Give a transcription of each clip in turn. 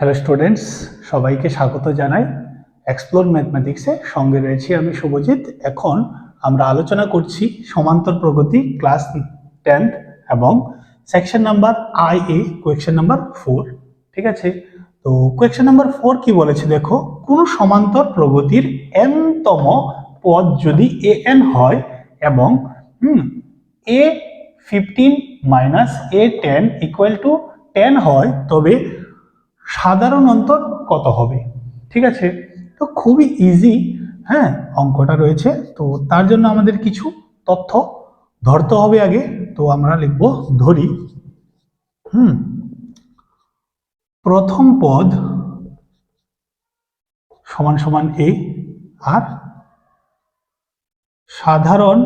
Hello students সবাইকে স্বাগত জানাই এক্সপ্লোর ম্যাথমেটিক্সে সঙ্গে রয়েছি আমি শুভজিৎ। এখন আমরা আলোচনা করছি সমান্তর প্রগতি ক্লাস টেন্থ এবং section number I A question number four ঠিক আছে? তো কোয়েকশন নাম্বার ফোর কি বলেছে দেখো, কোন সমান্তর প্রগতির এন তম পদ যদি এ এন হয় এবং a fifteen minus a ten equal to ten হয়, তবে সাধারণ অন্তর কত হবে? ঠিক আছে? তো খুবই ইজি হ্যাঁ অঙ্কটা রয়েছে। তো তার জন্য আমাদের কিছু তথ্য ধরতে হবে আগে। তো আমরা লিখব ধরি। হুম। প্রথম পদ সমান সমান এ আর সাধারণ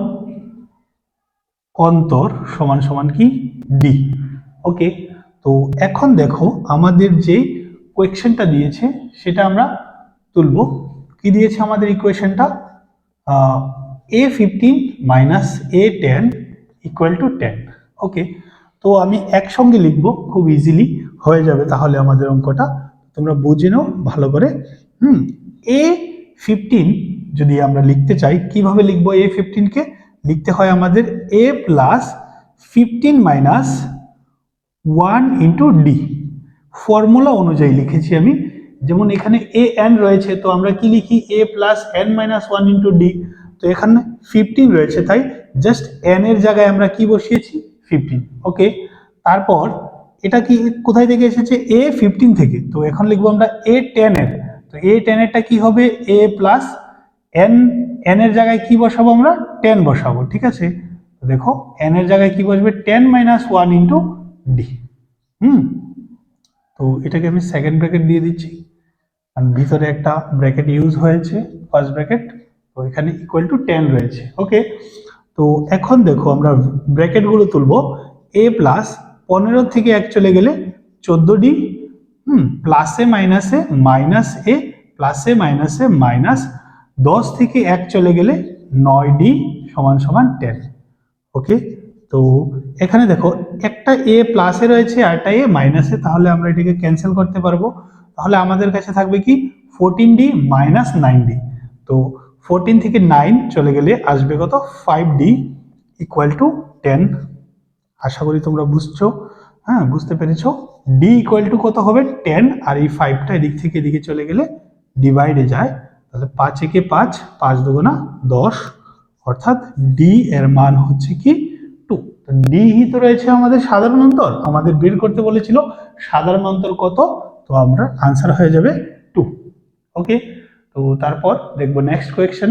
অন্তর সমান সমান কি? ডি ওকে তো এখন দেখো আমাদের যে কোয়েকশনটা দিয়েছে, সেটা আমরা তুলব। কি দিয়েছে আমাদের ইকুয়েশনটা a fifteen minus a ten equal to ten okay তো আমি একসঙ্গে লিখব, খুব ইজিলি হয়ে যাবে তাহলে আমাদের অঙ্কটা। তোমরা বুঝে নাও ভালো করে। হুম এ ফিফটিন যদি আমরা লিখতে চাই, কীভাবে লিখব এ ফিফটিনকে লিখতে হয় আমাদের a plus fifteen minus one into d. Formula অনুযায়ী লিখেছি আমি। যেমন এখানে এ এন রয়েছে, তো আমরা কি লিখি? A plus n minus one into d. তো এখানে ফিফটিন রয়েছে, তাই জাস্ট এন এর জায়গায় আমরা কি বসিয়েছি? ফিফটিন। ওকে, তারপর এটা কি কোথায় থেকে এসেছে? এ ফিফটিন থেকে। তো এখন লিখব আমরা এ টেন এর। তো এ টেন এরটা কি হবে? এ প্লাস এন এন এর জায়গায় কি বসাবো আমরা? টেন বসাবো, ঠিক আছে? দেখো, এন এর জায়গায় কি বসবে? Ten minus one into d হুম? তো এটাকে আমি সেকেন্ড ব্র্যাকেট দিয়ে দিচ্ছি। কারণ ভিতরে একটা ব্র্যাকেট ইউজ হয়েছে ফার্স্ট ব্র্যাকেট তো এখানে ইকুয়াল টু টেন রয়েছে। ওকে তো এখন দেখো আমরা ব্র্যাকেটগুলো তুলবো। এ প্লাস পনেরো থেকে এক চলে গেলে চোদ্দ ডি হুম প্লাসে মাইনাসে মাইনাস এ প্লাসে মাইনাসে মাইনাস দশ থেকে এক চলে গেলে নয় ডি সমান সমান টেন ওকে তো এখানে দেখো, একটা এ প্লাসে রয়েছে আর একটা এ মাইনাসে তাহলে আমরা এটাকে ক্যান্সেল করতে পারব। তাহলে আমাদের কাছে থাকবে কি? Fourteen d minus nine d তো ফোরটিন থেকে নাইন চলে গেলে আসবে কত? Five d equal to ten আশা করি তোমরা বুঝছ। হ্যাঁ বুঝতে পেরেছ? ডি ইকুয়াল টু কত হবে? টেন আর এই ফাইভটা এদিক থেকে এদিকে চলে গেলে ডিভাইডে যায়। তাহলে পাঁচ একে পাঁচ পাঁচ দুগুণা দশ। অর্থাৎ ডি এর মান হচ্ছে কি? টু ডি হি তো রয়েছে আমাদের সাধারণ অন্তর। আমাদের বের করতে বলেছিল, সাধারণ অন্তর কত? তো আমরা আনসার হয়ে যাবে টু ওকে তো তারপর দেখব নেক্সট কোয়েকশন